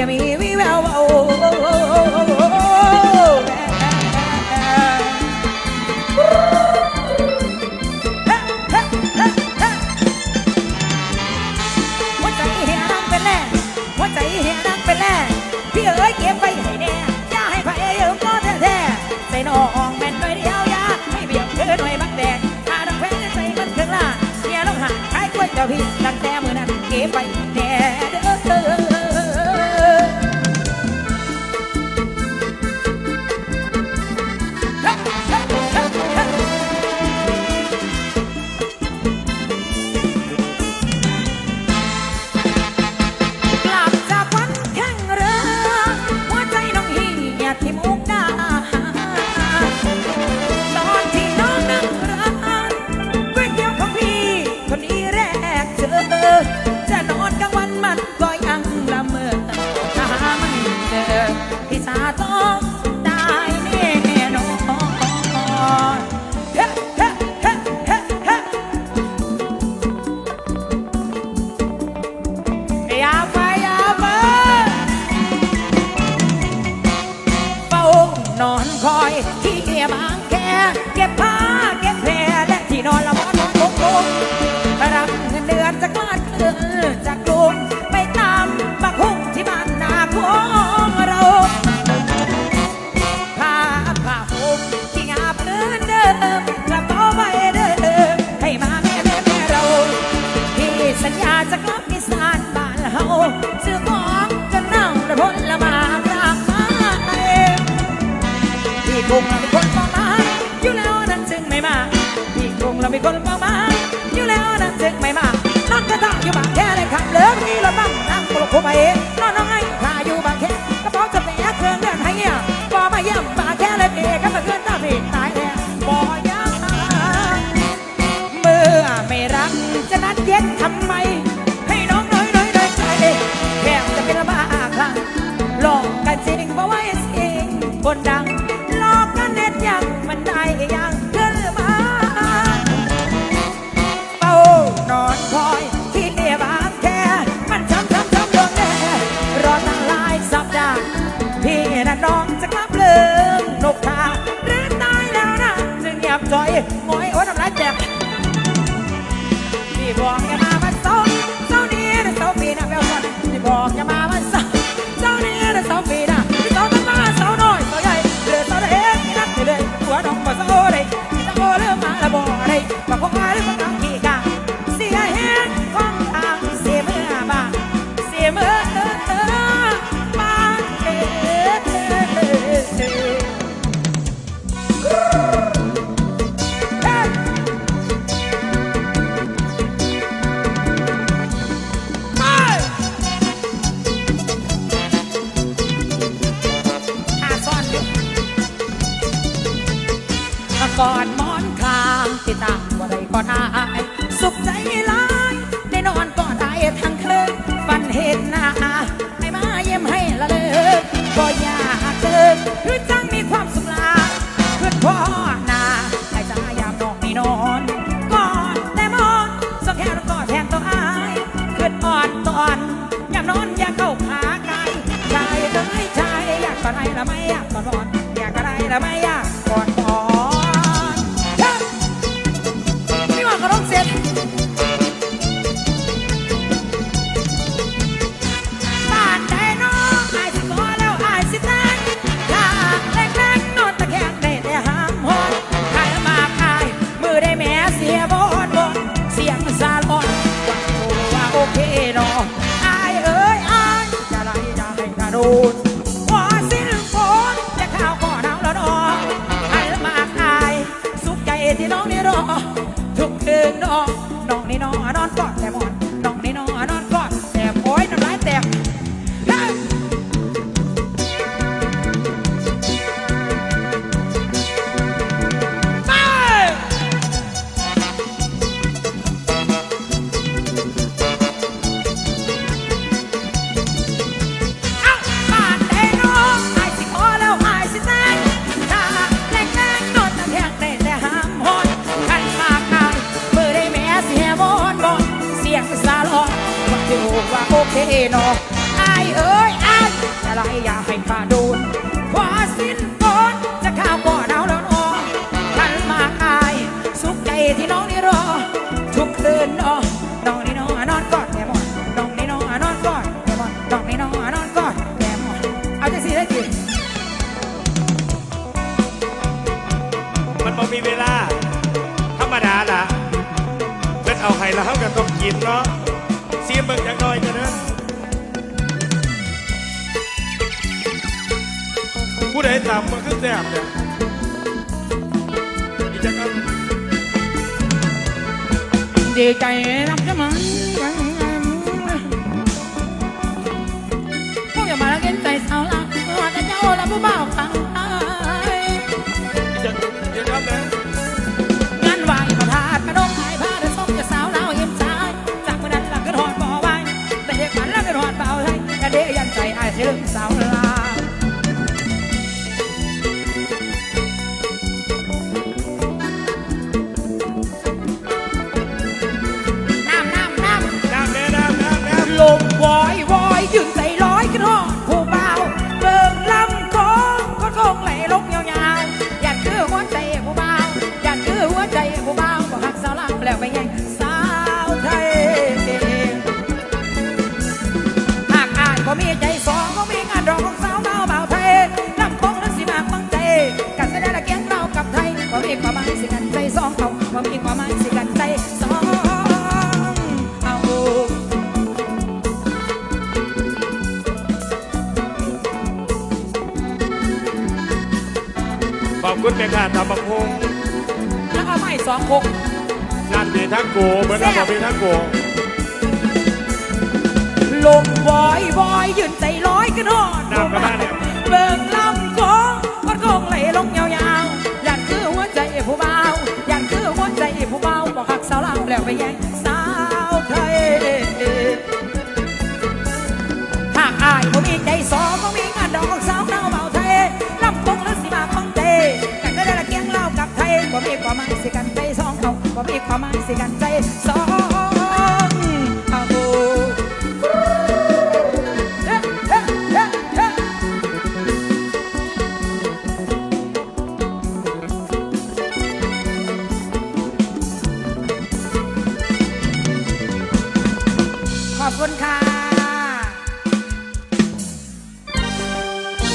อย่ามีวิแววว่าโอ้หัวใจเฮียนังเป็นแน่หัวใจเฮียนังเป็นแน่พี่เอ๋ยเก็บไปให้แน่อย่าให้ไผยืมก็แท้ๆใส่น้องแม่นไปเดียวยาไม่เบียงเกินหน่อยบักแดงถ้าดังแพ้ใส่มันเครื่องล่าเมียต้องหาขายกล้วยเจ้าพี่ตั้งแต่มือนั้นเก็บไปแน่เด้อ เฮีย อยที่บางแคเก็บผ้าเก็บแพรและที่นอนละมอนอนลงลงรับเงินเดือนจากบ้านเดือนจาก เราเป็นคนมากมายอยู่แล้วนั่นจึงไม่มานองกระตาอยู่บางแค่เลยครับเลิกนี่ละบ้างนั่งปลุกเข้าไปนองน้องไอ้ข้าอยู่บางแค่กระเป๋าจะแตกเครื่องเดินให้เงี้ยบอมาเยี่ยมบางแค่เลยเด็กก็มาเกินตาผิดตายแล้วบอยังเมื่อไม่รักจะนัดเย็นทำไม ก่อนหมอนข้างที่ตั้งบ่ได้ก็ได้สุขใจหลายได้นอนก็ได้ทั้งคืนฝันเห็นหน้าให้มาเยี่ยมให้ละเลิกก็อยากเจอคือจังมีความสุขลายคือพ่อหน้าให้ตายามนอกนี่นอนก่อนแต่มอนสองแค่นก็แทนตัวอายคืออ่อนตอนยามนอนอยากเข้าขาไกลชายเลยชายอยากกอดไอ้ละไม่อยากกอดบอนอยากกอดไอ้ละไม่อยากกอดบอน กคืนน้องน้องนี่นอนนอนกอด ว่าโอเนาะอายเอ้ยออะไรอย่าให้ข้าโดนขวาสิ้นก่อนจะข้าวบ่อหนาวแล้วนอกันมาอายสุขใจที่น้องนี่รอ ทุกคืนเนาะน้องนี่นอนอนกอดแกหมอนน้องนี่นอนอนกอดแกหมอนน้องนี่นอนอนกอดแกหมอนเอาจังสิได้สิมันบ่มีเวลา ธรรมดาล่ะเพิ่นเอาไห้แล้วก็ต้องกินเนาะ ผู้ใดตามมันคือแซ่บเนี่ยอีจักอันดีใจนับจะมันพวกอย่ามาละเกินใจสาวละว่าแต่เจ้าละผู้บ่าวฟัง ยืนใจร้อยขึ้นห้องผู้เบาเบิ่งลำค้งก็คงไหลลงยาวๆอยากคือหัวใจผู้เบาอยากคือหัวใจผู้เบาบ่หักสาวลำแล้วไปย่งสาวไทยหากอ่ายบ่มีใจสองก็มีงานรองของสาวเบาเบาไทยลำค้งนั้นสิมากบังใจกันแสดงละเกียงเรากับไทยบ่มีความหมายสิกันใจสองเขาบ่มีความหมาย คุณแม่ค้าตำบักฮงแล้วเอาไม้สองคงงานมีทั้งโกเหมือนเอาบ่มีทั้งโกลมวอยวอยยืนใจร้อยขึ้นหอดน้ำก็ได้เนี่ยเบิ่งลำโค้งก็คงไหลลงยาวๆ อยากคือหัวใจผู้เบาอยากคือหัวใจผู้เบาบอกหักสาวลำแล้วไปแย่งสาวไทยหากอายผมมีใจสองก็มีงานดอกของสาว กันใจสองเขาบ่มีความหมายสิกันใจสอง